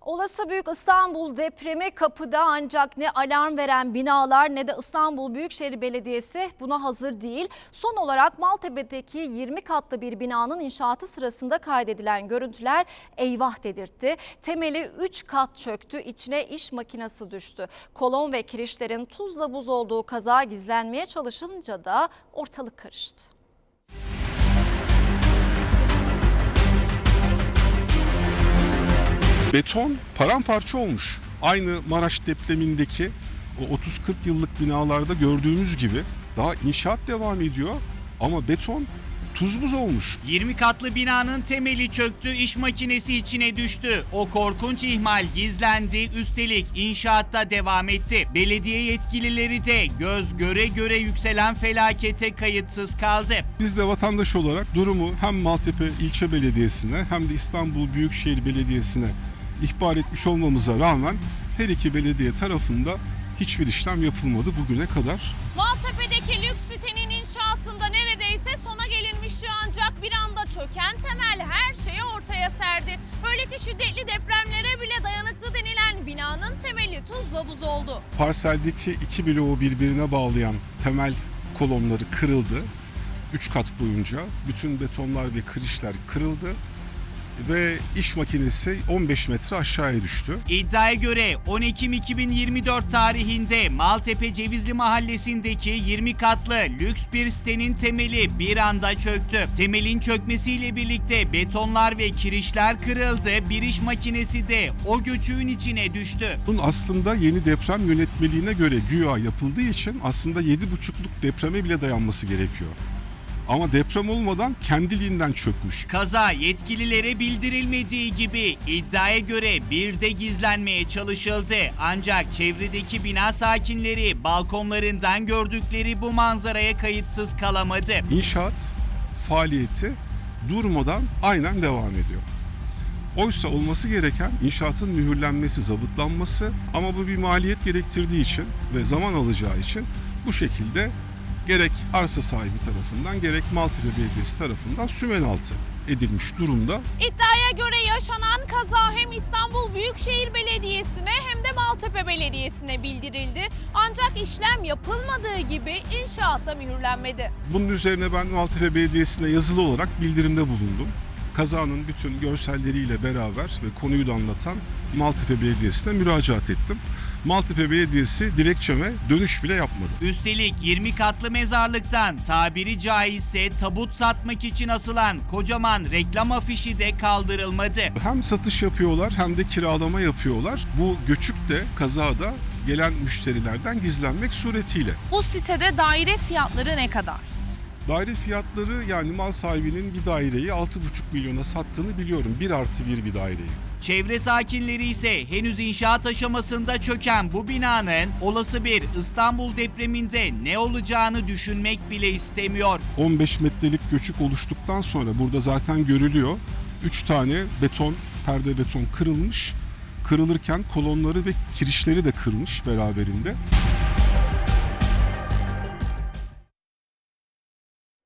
Olası Büyük İstanbul depremi kapıda ancak ne alarm veren binalar ne de İstanbul Büyükşehir Belediyesi buna hazır değil. Son olarak Maltepe'deki 20 katlı bir binanın inşaatı sırasında kaydedilen görüntüler eyvah dedirtti. Temeli 3 kat çöktü, içine iş makinesi düştü. Kolon ve kirişlerin tuzla buz olduğu kaza gizlenmeye çalışınca da ortalık karıştı. Beton paramparça olmuş. Aynı Maraş depremindeki o 30-40 yıllık binalarda gördüğümüz gibi daha inşaat devam ediyor ama beton tuz buz olmuş. 20 katlı binanın temeli çöktü, iş makinesi içine düştü. O korkunç ihmal gizlendi, üstelik inşaatta devam etti. Belediye yetkilileri de göz göre göre yükselen felakete kayıtsız kaldı. Biz de vatandaş olarak durumu hem Maltepe İlçe Belediyesi'ne hem de İstanbul Büyükşehir Belediyesi'ne ihbar etmiş olmamıza rağmen her iki belediye tarafında hiçbir işlem yapılmadı bugüne kadar. Maltepe'deki lüks sitenin inşasında neredeyse sona gelinmişti ancak bir anda çöken temel her şeyi ortaya serdi. Böyle ki şiddetli depremlere bile dayanıklı denilen binanın temeli tuzla buz oldu. Parseldeki iki bloğu birbirine bağlayan temel kolonları kırıldı. Üç kat boyunca bütün betonlar ve kirişler kırıldı ve iş makinesi 15 metre aşağıya düştü. İddiaya göre 10 Ekim 2024 tarihinde Maltepe Cevizli Mahallesi'ndeki 20 katlı lüks bir sitenin temeli bir anda çöktü. Temelin çökmesiyle birlikte betonlar ve kirişler kırıldı, bir iş makinesi de o göçüğün içine düştü. Bunun aslında yeni deprem yönetmeliğine göre güya yapıldığı için aslında 7,5'luk depreme bile dayanması gerekiyor. Ama deprem olmadan kendiliğinden çökmüş. Kaza yetkililere bildirilmediği gibi iddiaya göre bir de gizlenmeye çalışıldı. Ancak çevredeki bina sakinleri balkonlarından gördükleri bu manzaraya kayıtsız kalamadı. İnşaat faaliyeti durmadan aynen devam ediyor. Oysa olması gereken inşaatın mühürlenmesi, zabıtlanması ama bu bir maliyet gerektirdiği için ve zaman alacağı için bu şekilde gerek arsa sahibi tarafından gerek Maltepe Belediyesi tarafından sümen altı edilmiş durumda. İddiaya göre yaşanan kaza hem İstanbul Büyükşehir Belediyesi'ne hem de Maltepe Belediyesi'ne bildirildi. Ancak işlem yapılmadığı gibi inşaatta mühürlenmedi. Bunun üzerine ben Maltepe Belediyesi'ne yazılı olarak bildirimde bulundum. Kazanın bütün görselleriyle beraber ve konuyu da anlatan Maltepe Belediyesi'ne müracaat ettim. Maltepe Belediyesi dilekçeme dönüş bile yapmadı. Üstelik 20 katlı mezarlıktan tabiri caizse tabut satmak için asılan kocaman reklam afişi de kaldırılmadı. Hem satış yapıyorlar hem de kiralama yapıyorlar. Bu göçük de kazada gelen müşterilerden gizlenmek suretiyle. Bu sitede daire fiyatları ne kadar? Daire fiyatları yani mal sahibinin bir daireyi 6,5 milyona sattığını biliyorum. 1 artı 1 bir daireyi. Çevre sakinleri ise henüz inşaat aşamasında çöken bu binanın olası bir İstanbul depreminde ne olacağını düşünmek bile istemiyor. 15 metrelik göçük oluştuktan sonra burada zaten görülüyor. 3 tane beton, perde beton kırılmış. Kırılırken kolonları ve kirişleri de kırılmış beraberinde.